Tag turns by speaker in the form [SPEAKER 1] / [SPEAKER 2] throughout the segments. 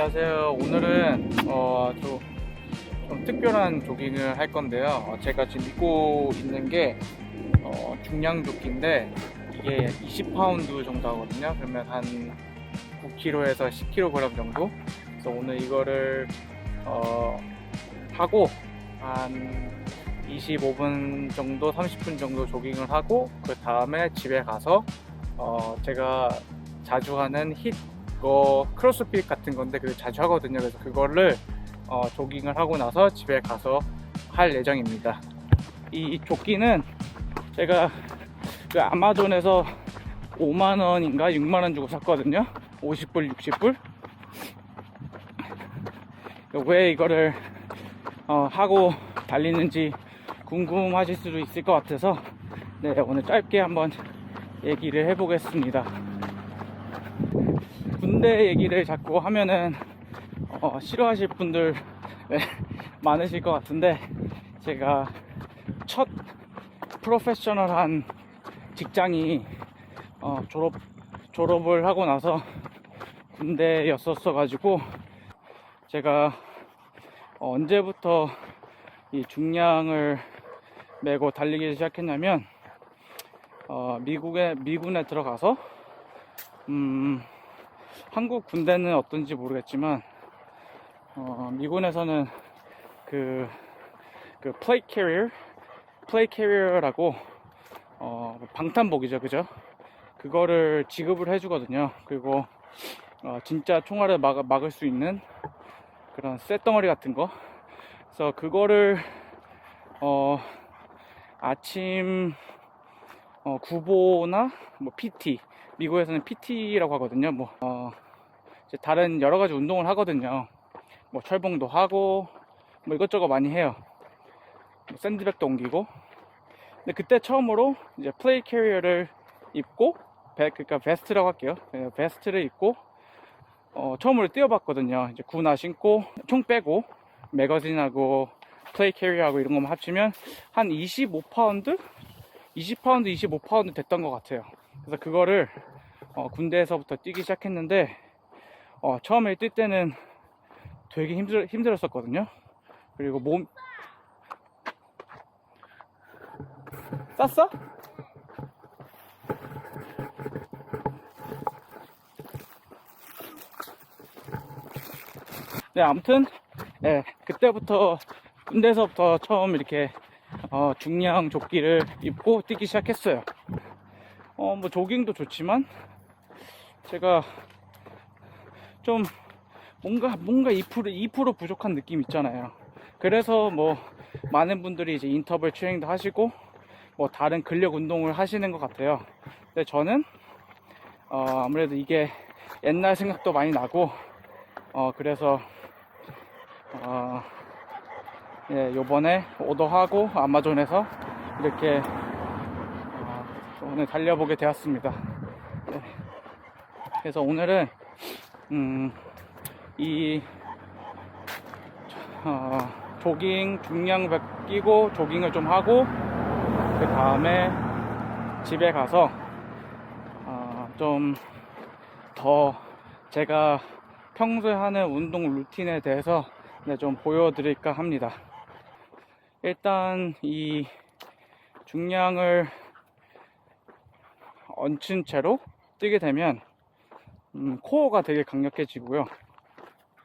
[SPEAKER 1] 안녕하세요. 오늘은 어, 좀, 좀 특별한 조깅을 할 건데요. 어, 제가 지금 입고 있는 게 어, 중량 조끼인데 이게 20파운드 정도 하거든요. 그러면 한 9kg에서 10kg 정도. 그래서 오늘 이거를 어, 하고 한 25분 정도, 30분 정도 조깅을 하고 그 다음에 집에 가서 어, 제가 자주 하는 힛그 거 크로스핏 같은 건데 그걸 자주 하거든요. 그래서 그거를 어, 조깅을 하고 나서 집에 가서 할 예정입니다. 이, 이 조끼는 제가 그 아마존에서 5만 원인가 6만 원 주고 샀거든요. 50불, 60불. 왜 이거를 어, 하고 달리는지 궁금하실 수도 있을 것 같아서 네, 오늘 짧게 한번 얘기를 해보겠습니다. 군대 얘기를 자꾸 하면은 어, 싫어하실 분들 네, 많으실 것 같은데 제가 첫 프로페셔널한 직장이 어, 졸업 졸업을 하고 나서 군대였었어 가지고 제가 어, 언제부터 이 중량을 메고 달리기 시작했냐면 어, 미국에 미군에 들어가서 음, 한국 군대는 어떤지 모르겠지만 어, 미군에서는 그, 그 플레이 캐리어 플레이 캐리어라고 어, 방탄복이죠 그죠? 그거를 지급을 해주거든요. 그리고 어, 진짜 총알을 막, 막을 수 있는 그런 쇳덩어리 같은 거. 그래서 그거를 어, 아침 어, 구보나 뭐 PT 미국에서는 PT라고 하거든요. 뭐 어, 다른 여러 가지 운동을 하거든요. 뭐 철봉도 하고 뭐 이것저것 많이 해요. 뭐 샌드백도 옮기고. 근데 그때 처음으로 이제 플레이 캐리어를 입고 베, 그러니까 베스트라고 할게요. 네, 베스트를 입고 어, 처음으로 뛰어봤거든요. 이제 군화 신고 총 빼고 매거진하고 플레이 캐리어하고 이런 것만 합치면 한 25파운드? 20파운드, 25파운드 됐던 것 같아요. 그래서 그거를 어, 군대에서부터 뛰기 시작했는데 어, 처음에 뛸 때는 되게 힘들, 힘들었었거든요. 그리고 몸 쌌어? 네, 아무튼 네, 그때부터 군대에서부터 처음 이렇게 어, 중량 조끼를 입고 뛰기 시작했어요. 어, 뭐 조깅도 좋지만 제가 좀 뭔가 뭔가 2% 2% 부족한 느낌 있잖아요. 그래서 뭐 많은 분들이 이제 인터벌 트레이닝도 하시고 뭐 다른 근력 운동을 하시는 것 같아요. 근데 저는 어, 아무래도 이게 옛날 생각도 많이 나고 어, 그래서 어, 예, 요번에 오더하고 아마존에서 이렇게 어, 오늘 달려보게 되었습니다. 네. 그래서 오늘은 음, 이 어, 조깅 중량 끼고 조깅을 좀 하고 그 다음에 집에 가서 어, 좀더 제가 평소에 하는 운동 루틴에 대해서 네, 좀 보여드릴까 합니다. 일단 이 중량을 얹힌 채로 뛰게 되면 음, 코어가 되게 강력해지고요.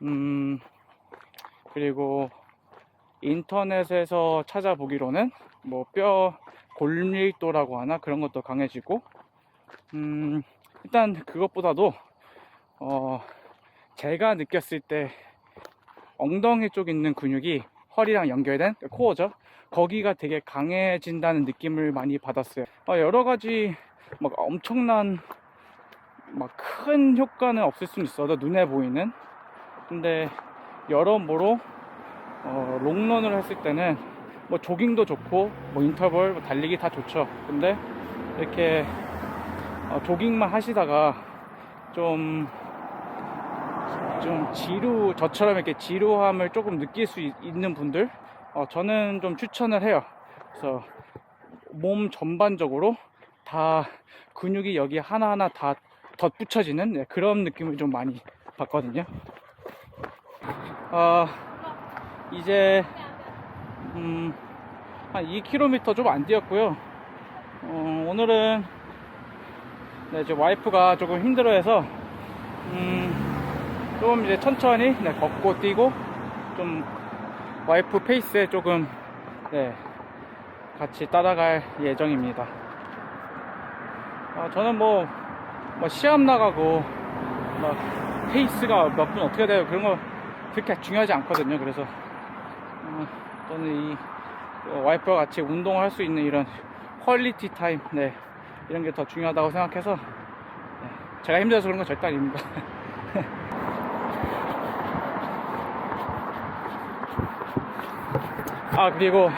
[SPEAKER 1] 음, 그리고 인터넷에서 찾아보기로는 뭐 뼈 골밀도라고 하나 그런 것도 강해지고 음, 일단 그것보다도 어, 제가 느꼈을 때 엉덩이 쪽 있는 근육이 허리랑 연결된 코어죠. 거기가 되게 강해진다는 느낌을 많이 받았어요. 어, 여러 가지 막 엄청난 막 큰 효과는 없을 수는 있어도 눈에 보이는. 근데 여러모로 어, 롱런을 했을 때는 뭐 조깅도 좋고 뭐 인터벌 뭐 달리기 다 좋죠. 근데 이렇게 어, 조깅만 하시다가 좀좀 지루 저처럼 이렇게 지루함을 조금 느낄 수 있, 는 분들 어, 저는 좀 추천을 해요 그래서 몸 전반적으로 다 근육이 여기 하나하나 다 덧붙여지는 네, 그런 느낌을 좀 많이 받거든요 어, 이제 음, 한 2km 좀 안 뛰었고요. 어, 오늘은 네, 이제 와이프가 조금 힘들어해서 음, 좀 이제 천천히 네, 걷고 뛰고 좀 와이프 페이스에 조금 네, 같이 따라갈 예정입니다. 어, 저는 뭐, 뭐 시합 나가고 막 페이스가 몇 분 어떻게 돼요 그런 거 그렇게 중요하지 않거든요. 그래서 어, 저는 이 어, 와이프와 같이 운동을 할수 있는 이런 퀄리티 타임, 네 이런 게 더 중요하다고 생각해서 네, 제가 힘들어서 그런 건 절대 아닙니다. 아 그리고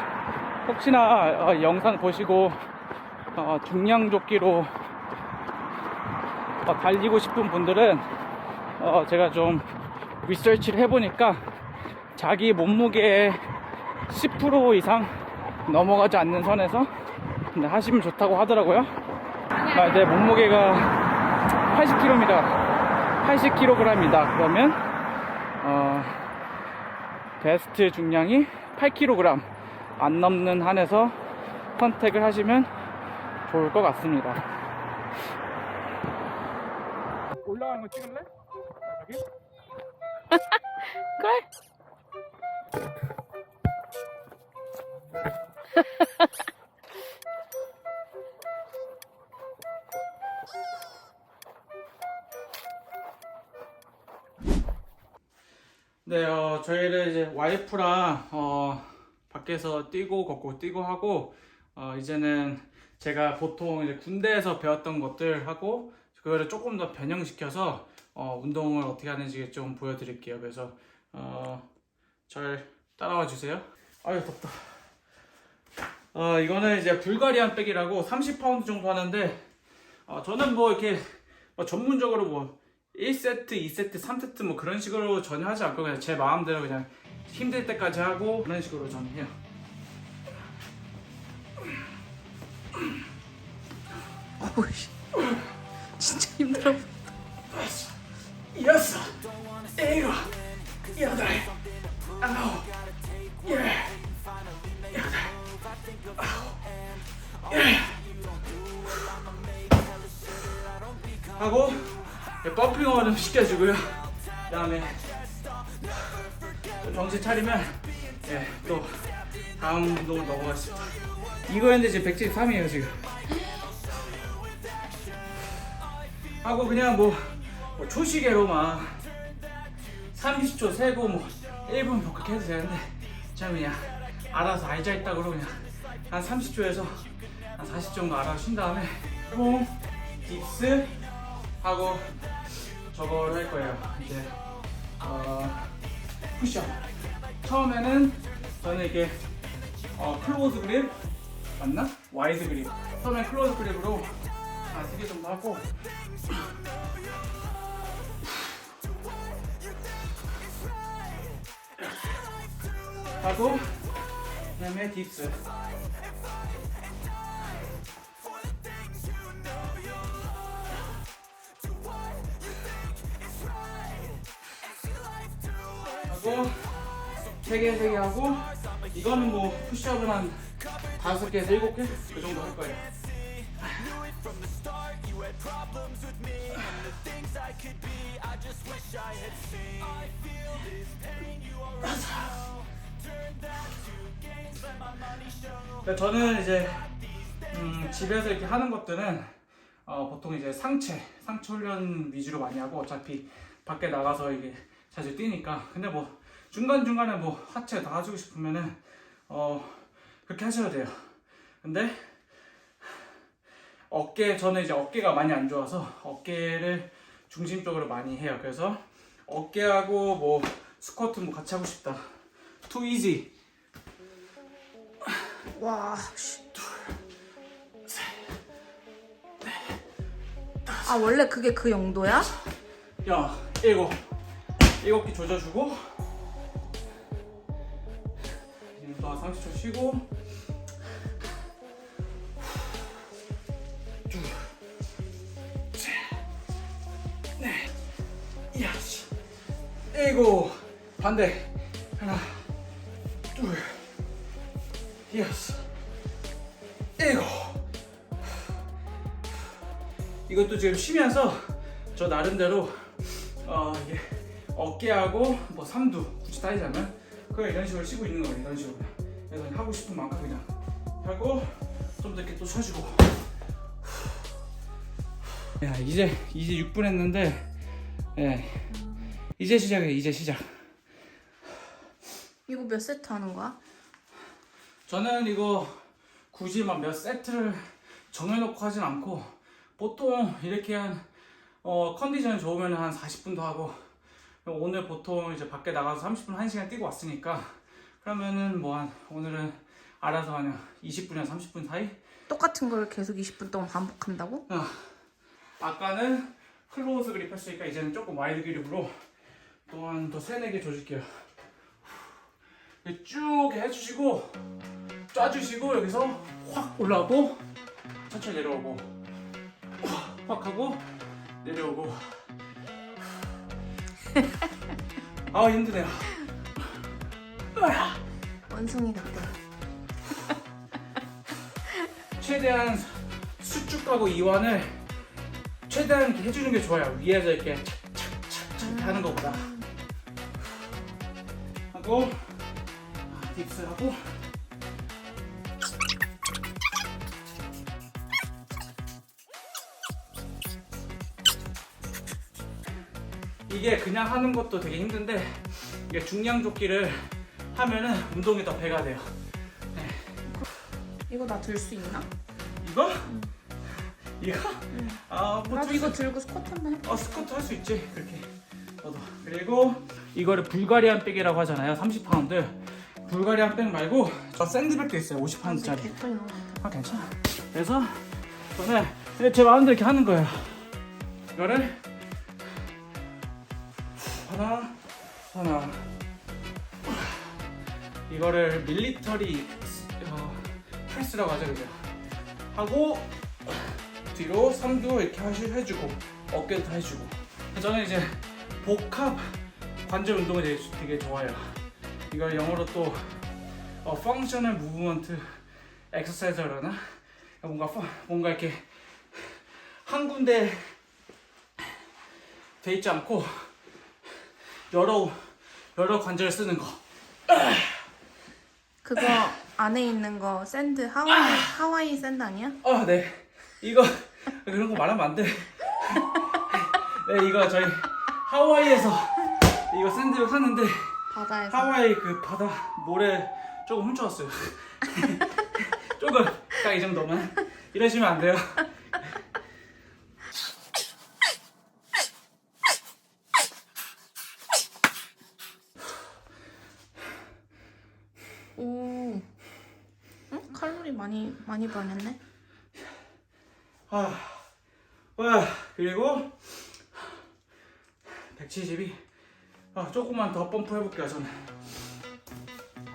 [SPEAKER 1] 혹시나 어, 영상 보시고 어, 중량조끼로 어, 달리고 싶은 분들은 어, 제가 좀 리서치를 해보니까 자기 몸무게의 10% 이상 넘어가지 않는 선에서 네, 하시면 좋다고 하더라고요. 아, 내 몸무게가 80kg입니다. 80kg입니다. 그러면 어, 베스트 중량이 8kg 안 넘는 한에서 선택을 하시면 좋을 것 같습니다. 거 찍을래? 여기?
[SPEAKER 2] 그래.
[SPEAKER 1] 네, 어, 저희를 이제 와이프랑 어, 밖에서 뛰고 걷고 뛰고 하고 어, 이제는 제가 보통 이제 군대에서 배웠던 것들 하고 그거를 조금 더 변형시켜서 어, 운동을 어떻게 하는지 좀 보여드릴게요. 그래서 어, 잘 따라와 주세요. 아유 덥다. 어, 이거는 이제 불가리안 백이라고 30파운드 정도 하는데 어, 저는 뭐 이렇게 뭐 전문적으로 뭐 1세트, 2세트, 3세트 뭐 그런 식으로 전혀 하지 않고 그냥 제 마음대로 그냥 힘들 때까지 하고 그런 식으로 저는 해요.
[SPEAKER 2] 씨. 진짜 힘들어.
[SPEAKER 1] 여섯, 일곱, 여덟, 아홉, 열. 하고 버핑어 좀 시켜주고요. 그 다음에 또 정신 차리면 예, 또 다음 운동으로 넘어가겠습니다. 이거였는데 지금 173이에요 지금. 하고 그냥 뭐, 뭐 초시계로만 30초 세고 뭐 1분 뭐 그렇게 해도 되는데 제가 그냥 알아서 알자 있다고 그냥 한 30초에서 한 40 정도 알아서 쉰 다음에 뽕 딥스 하고 저걸 할 거예요. 이제 어, 푸시업 처음에는 저는 이렇게 어, 클로즈 그립 맞나? 와이드 그립. 처음에 클로즈 그립으로 한 3개 정도 하고 하고 그다음에 딥스 하고 세개 세 개 하고 이거는 뭐 푸시업은 한 다섯 개에서 일곱 개 그 정도 할 거예요. 저는 이제 음, 집에서 이렇게 하는 것들은 어, 보통 이제 상체, 상체 훈련 위주로 많이 하고 어차피 밖에 나가서 이게 자주 뛰니까 근데 뭐 중간 중간에 뭐 하체 다 해주고 싶으면은 어 그렇게 하셔도 돼요. 근데 어깨 저는 이제 어깨가 많이 안 좋아서 어깨를 중심적으로 많이 해요. 그래서 어깨하고 뭐 스쿼트 뭐 같이 하고 싶다. 투 이지
[SPEAKER 2] 와, 씨. 아, 원래 그게 그 용도야?
[SPEAKER 1] 야, 일곱. 일곱 개 조져주고. 또 30초 쉬고. 일곱, 반대. 하나 둘 여섯 일곱 이것도 지금 쉬면서 저 나름대로 어 이게 어깨하고 뭐 삼두 굳이 따지자면 그냥 이런 식으로 쉬고 있는 거예요 이런 식으로 그래서 하고 싶은 만큼 그냥. 하고 좀 더 이렇게 또 쉬어주고. 야 이제 이제 6분 했는데 예 이제 시작이에요 이제 시작
[SPEAKER 2] 이거 몇 세트 하는 거야?
[SPEAKER 1] 저는 이거 굳이 막 몇 세트를 정해놓고 하진 않고 보통 이렇게 한 어, 컨디션이 좋으면 한 40분도 하고 오늘 보통 이제 밖에 나가서 30분 1시간 뛰고 왔으니까 그러면은 뭐 한 오늘은 알아서 그냥 20분이나 30분 사이
[SPEAKER 2] 똑같은 걸 계속 20분 동안 반복한다고?
[SPEAKER 1] 아까는 클로즈 그립 했으니까 이제는 조금 와이드 그립으로 또한 더 세네 개 줘줄게요. 이렇게 쭉 해주시고 쏴주시고 여기서 확 올라오고 천천히 내려오고 확 하고 내려오고 아 힘드네요.
[SPEAKER 2] 원숭이 같아.
[SPEAKER 1] 최대한 수축하고 이완을 최대한 이렇게 해주는 게 좋아요. 위에서 이렇게 착착착착 하는 것보다. 하고 아, 딥스 하고 이게 그냥 하는 것도 되게 힘든데 이게 중량 조끼를 하면은 운동이 더 배가 돼요.
[SPEAKER 2] 이거 나 들 수 있나?
[SPEAKER 1] 이거? 이거? 아, 뭐
[SPEAKER 2] 나도
[SPEAKER 1] 들
[SPEAKER 2] 이거
[SPEAKER 1] 수-
[SPEAKER 2] 들고 스쿼트 한번 해봐.
[SPEAKER 1] 어, 스쿼트 할 수 있지. 그렇게. 너도. 그리고 이거를 불가리안 백이라고 하잖아요. 30파운드. 불가리안 백 말고 저 샌드백도 있어요. 50파운드짜리.
[SPEAKER 2] 개털이 너무 많다.
[SPEAKER 1] 아, 괜찮아. 그래서 저는 제 마음대로 이렇게 하는 거예요. 이거를 하나, 하나. 이거를 밀리터리 어, 프레스라고 하죠, 그죠? 하고 뒤로 삼두 이렇게 하시, 해주고 어깨도 다 해주고. 저는 이제 복합 관절 운동이 되게, 되게 좋아요. 이걸 영어로 또 어, functional movement 엑서사이즈라나 뭔가 파- 뭔가 이렇게 한 군데 돼 있지 않고 여러 여러 관절을 쓰는 거.
[SPEAKER 2] 그거 안에 있는 거 샌드 하와이 하와이 샌드 아니야?
[SPEAKER 1] 아, 네. 이거 그런 거 말하면 안 돼. 네, 이거 저희 하와이에서 이거 샌드백 샀는데
[SPEAKER 2] 바다에서.
[SPEAKER 1] 하와이 그 바다 모래 조금 훔쳐왔어요. 조금 딱 이 정도만 이러시면 안 돼요.
[SPEAKER 2] 오. 응? 칼로리 많이 많이 버렸네.
[SPEAKER 1] 아, 와 그리고 172. 아, 조금만 더 펌프 해볼게요 저는.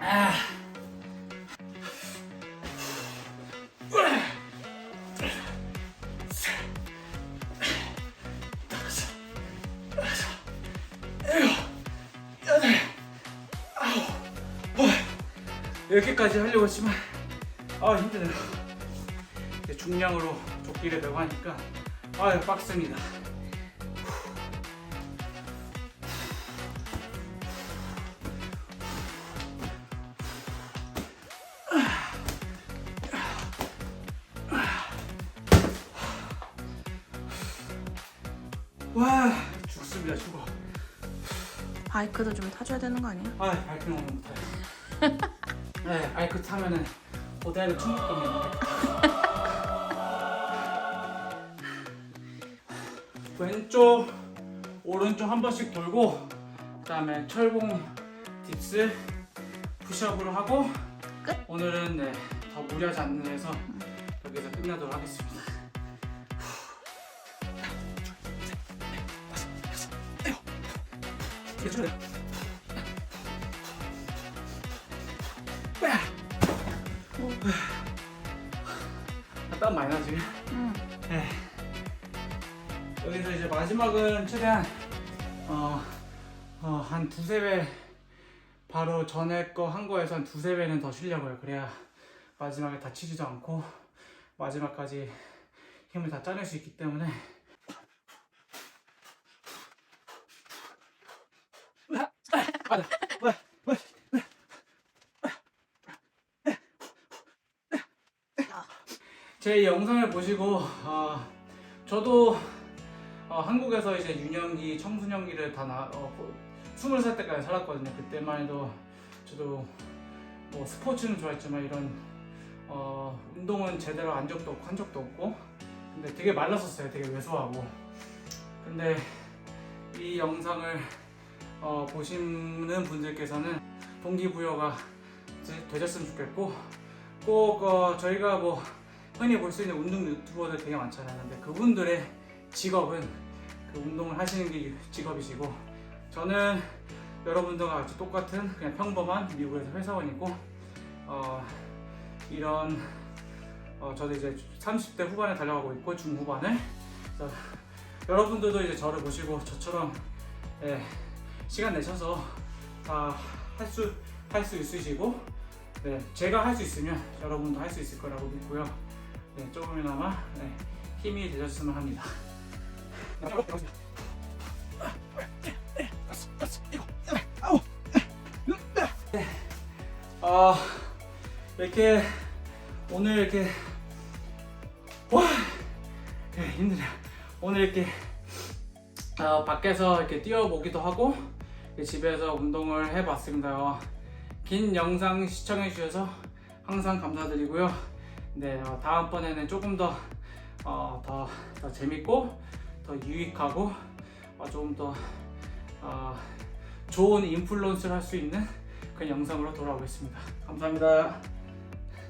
[SPEAKER 1] 아. 이렇게까지 하려고 했지만 아 힘드네요. 중량으로 조끼를 메고 하니까 아유 빡셉니다.
[SPEAKER 2] 바이크도 좀 타줘야 되는 거 아니야?
[SPEAKER 1] 아 발등 오늘 못해요. 네 바이크 타면은 고대로 충격감이 왼쪽 오른쪽 한 번씩 돌고 그 다음에 철봉 딥스 푸시업으로 하고
[SPEAKER 2] 끝?
[SPEAKER 1] 오늘은 네, 더 무리하지 않는 데서 여기서 끝내도록 하겠습니다. 괜찮아요. 땀 많이 나지?
[SPEAKER 2] 응.
[SPEAKER 1] 네. 여기서 이제 마지막은 최대한 어, 어, 한 두세 배 바로 전에 거 한 거에서 한 두세 배는 더 쉬려고요. 그래야 마지막에 다치지도 않고 마지막까지 힘을 다 짜낼 수 있기 때문에 제 영상을 보시고 어, 저도 어, 한국에서 이제 유년기, 청소년기를 다 나, 어, 스물 살 때까지 살았거든요. 그때만 해도 저도 뭐 스포츠는 좋아했지만 이런 어, 운동은 제대로 한 적도 없고 한 적도 없고 근데 되게 말랐었어요. 되게 왜소하고 근데 이 영상을 어, 보시는 분들께서는 동기부여가 되- 되셨으면 좋겠고 꼭 어, 저희가 뭐 흔히 볼 수 있는 운동 유튜버들 되게 많잖아요. 근데 그분들의 직업은 그 운동을 하시는 게 직업이시고 저는 여러분들과 같이 똑같은 그냥 평범한 미국에서 회사원이고 어, 이런 어, 저도 이제 30대 후반에 달려가고 있고 중후반에 여러분들도 이제 저를 보시고 저처럼 예, 시간 내셔서 다 할 수 할 수 있으시고 네, 제가 할 수 있으면 여러분도 할 수 있을 거라고 믿고요. 네, 조금이나마 네, 힘이 되셨으면 합니다. 네, 어, 이렇게 오늘 이렇게 와 네, 힘드네요. 오늘 이렇게 어, 밖에서 이렇게 뛰어보기도 하고 집에서 운동을 해봤습니다. 어, 긴 영상 시청해 주셔서 항상 감사드리고요. 네, 어, 다음번에는 조금 더, 어, 더, 더 재밌고 더 유익하고 어, 조금 더 어, 좋은 인플루언스를 할 수 있는 그런 영상으로 돌아오겠습니다. 감사합니다.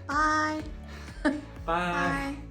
[SPEAKER 1] 바이.
[SPEAKER 2] 바이.